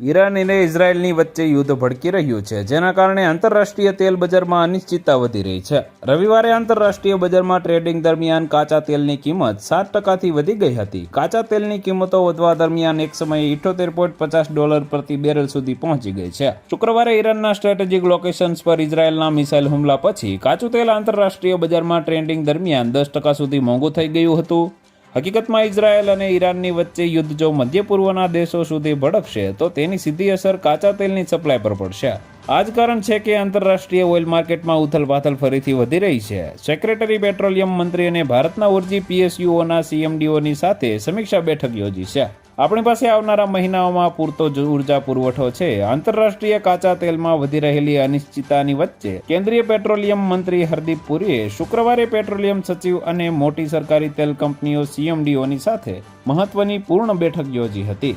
Iran અને ઇઝરાયલની વચ્ચે યુદ્ધ ભડકી રહ્યું છે, જેના કારણે આંતરરાષ્ટ્રીય તેલ બજારમાં અનિશ્ચિતતા વધી રહી છે. રવિવારે આંતરરાષ્ટ્રીય બજારમાં ટ્રેડિંગ દરમિયાન કાચા તેલની કિંમત સાત ટકાથી વધી ગઈ હતી. કાચા તેલની કિંમતો વધવા દરમિયાન એક સમયે ઇઠોતેર પોઈન્ટ પચાસ ડોલર પ્રતિ બેરલ સુધી પહોંચી ગઈ છે. શુક્રવારે ઈરાનના સ્ટ્રેટેજિક લોકેશન્સ પર ઇઝરાયલના મિસાઇલ હુમલા પછી કાચું તેલ આંતરરાષ્ટ્રીય બજારમાં ટ્રેડિંગ દરમિયાન દસ ટકા સુધી મોંઘું થઈ ગયું હતું. હકીકતમાં ઇઝરાયલ અને ઈરાનની વચ્ચે યુદ્ધ જો મધ્ય પૂર્વના દેશો સુધી ભડકશે, તો તેની સીધી અસર કાચા તેલની સપ્લાય પર પડશે. આ જ કારણ છે કે આંતરરાષ્ટ્રીય ઓઇલ માર્કેટમાં ઉથલપાથલ ફરીથી વધી રહી છે. સેક્રેટરી પેટ્રોલિયમ મંત્રી અને ભારતના ઉર્જી પીએસયુઓના સીએમડીઓની સાથે સમીક્ષા બેઠક યોજી છે. આપણી પાસે આવનારા મહિનાઓમાં પૂરતો ઊર્જા પુરવઠો છે. આંતરરાષ્ટ્રીય કાચા તેલમાં વધી રહેલી અનિશ્ચિતતાની વચ્ચે કેન્દ્રીય પેટ્રોલિયમ મંત્રી હરદીપ પુરીએ શુક્રવારે પેટ્રોલિયમ સચિવ અને મોટી સરકારી તેલ કંપનીઓ સીએમડીઓની સાથે મહત્વની પૂર્ણ બેઠક યોજી હતી.